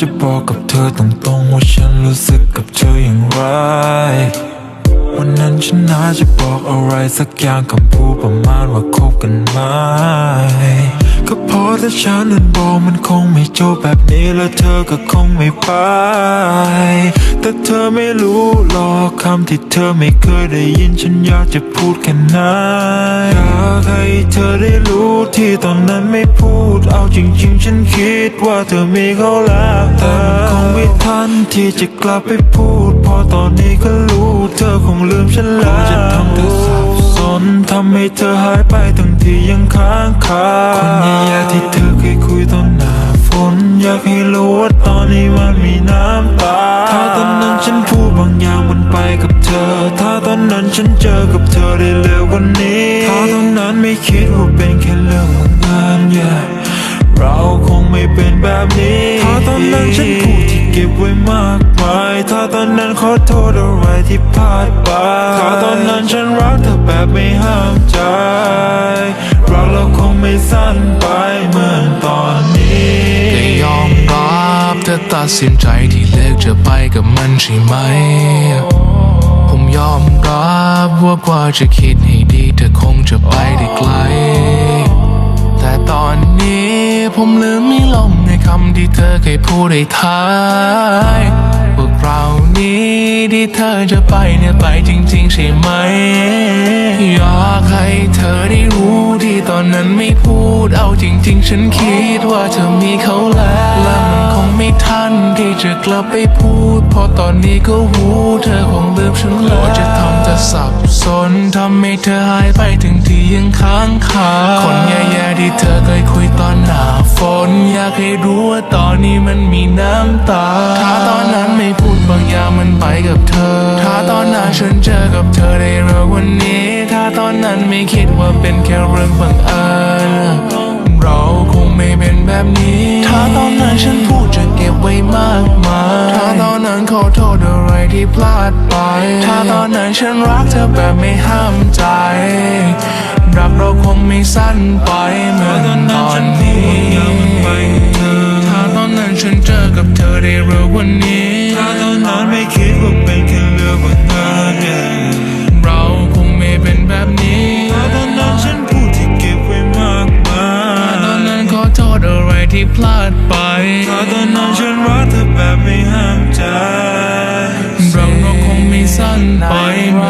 จะบอกกับเธอตรงๆว่าฉันรู้สึกกับเธออย่างไร วันนั้นฉันน่าจะบอกอะไรสักอย่างคำพูดประมาณว่าคบกันไหมก็เพราะถ้าฉันนั้นบอกมันคงไม่จบแบบนี้แล้วเธอก็คงไม่ไป แต่เธอไม่รู้หรอกคำที่เธอไม่เคยได้ยินฉันอยากจะพูดแค่นั้นอยากให้เธอได้รู้ที่ตอนนั้นไม่พูดเอาจริงๆ ฉันคิดว่าเธอมีเขาแล้วแต่มันคง ไม่ทันที่จะกลับไปพูด พอตอนนี้ก็รู้เธอคงลืมฉันแล้วจะทำเธอสับสนทำให้เธอหายไปทั้งที่ยังค้างคาคนแย่ๆที่เธอเคยคุยตอนหน้าฝนอยากให้รู้ว่าตอนนี้มันมีน้ำตา ถ้าตอนนั้นฉันพูดบางอย่างมันไปกับเธอ ถ้าตอนนั้นฉันเจอกับเธอได้เร็วกว่านี้ ถ้าตอนนั้นไม่คิดว่าเป็นแค่เรื่องงเอิญ yeah เราคงไม่เป็นแบบนี้ ถ้าตอนนั้นฉันพูดที่ ก็บไว้มากมายถ้าตอนนั้นขอโทษอะไรที่พลาดไปถ้าตอนนั้นฉันรักเธอแบบไม่ห้ามใจ รักเราคงไม่สั้นไปเหมือนตอนนี้ก็ยอมรับเธอตัดสินใจที่เลือกจะไปกับมันใช่ไหม ผมยอมรับว่ากว่าจะคิดให้ดีเธอคงจะไปได้ไกล แต่ตอนนี้ผมลืมม่ลงในคำ ที่เธอเคยพูดให้ท้ายพวกเรานี้ที่เธอจะไปเนี่ยไปจริง ๆ ใช่ไหม อยากให้เธอได้รู้ อนนั้นไม่พูดเอาจริง ๆ ฉันคิดว่าเธอมีเขาแล้วและมันคงไม่ทันที่จะกลับไปพูดเพราะตอนนี้ก็รู้เธอคงลืมฉันแล้วจะทำเธอสับสนทำให้เธอหายไปถึงที่ยังค้างคาคนแย่ๆที่เธอเคยคุยตอนหน้าฝนอยากให้รู้ว่าตอนนี้มันมีน้ำตา ถ้าตอนนั้นไม่พูดบางอย่างมันไปกับเธอ ถ้าตอนนั้นฉันเจอกับเธอได้เร็ววันนี้ถ้าต อนนั้นไม่คิดว่าเป็นแค่เรื่องบังเอิญเราคงไม่เป็นแบบนี้ ถ้าตอนนั้นฉันพูดจะเก็บไว้มากมาย ถ้าตอนนั้นขอโทษอะไรที่พลาดไป ถ้าตอนนั้นฉันรักเธอแบบไม่ห้ามใจ รักเราคงไม่สั้นไปเหมือนตอนนี้ ถ้าตอนนั้นฉันเจอกับเธอได้เร็ววันนี้ ที่พลาดไปตอนนั้นฉันรักเธอแบบไม่ห้ามใจเราเราคงไม่สั้นไปไหม